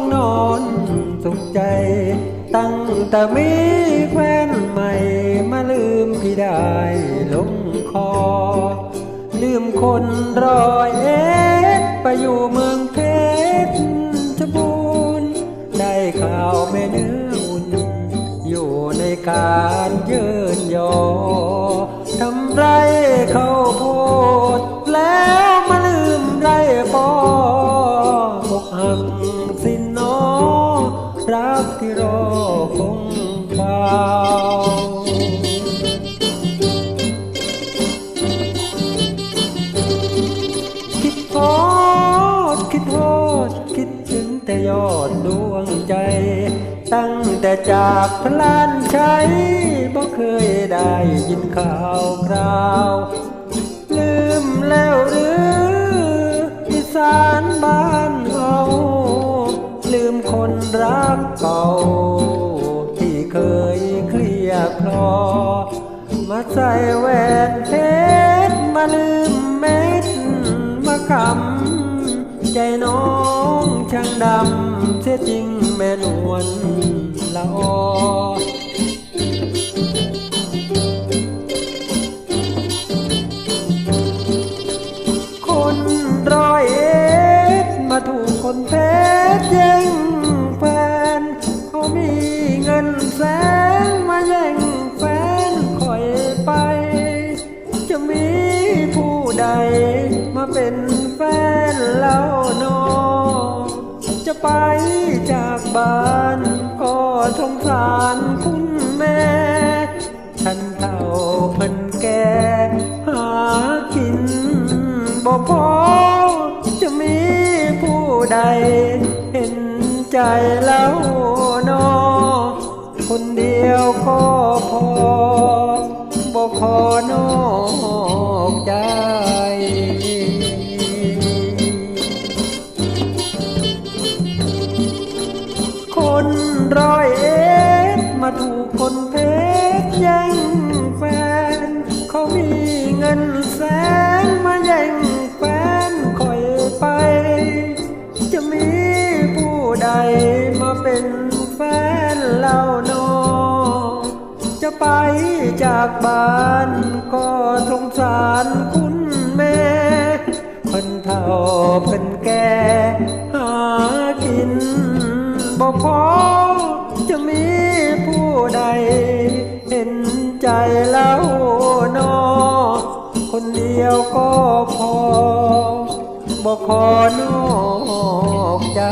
งนอนสุขใจ ตั้งแต่มีแฟนใหม่มาลืมพี่ได้ลงคอ ลืมคนรอยเอ็ดไปอยู่เมืองเพชรชบูรณ์ได้ข่าวแม่เนื้ออุ่น อยู่ในการเยืนยอทำไรเขาโพ รักที่รอคงเฝ้าคิดโทษคิดโทษคิดถึงแต่ยอดดวงใจ ตั้งแต่จากพลานใชัยบ่เคยได้ยินข่าวคราว รักเก่า ที่เคยเคลียร์คลอ มาใส่แหวนเพชรมาลืมเม็ดมาคำใจน้องช่างดำเสียจริงแม่นวลละออ ใด มาเป็นแฟนเล่านอจะไปจากบ้านก็สงสารคุณแม่ฉันเท่าเพิ่นแก่หากินบ่พอจะมีผู้ใด เห็นใจแล้วนอคนเดียวก็พอบ่ขอนอ ร้อยเอ็ดมาถูกคนเพชรแย่งแฟน เขามีเงินแสนมาแย่งแฟนคอยไป จะมีผู้ใดมาเป็นแฟนเล่านอจะไปจากบ้านก็สงสารคุณแม่เพิ่นเท่าเพิ่นแก่หากินบ่พอ จะมีผู้ใด เห็นใจแล้วนอ คนเดียวก็พอบอกขอนอกใจ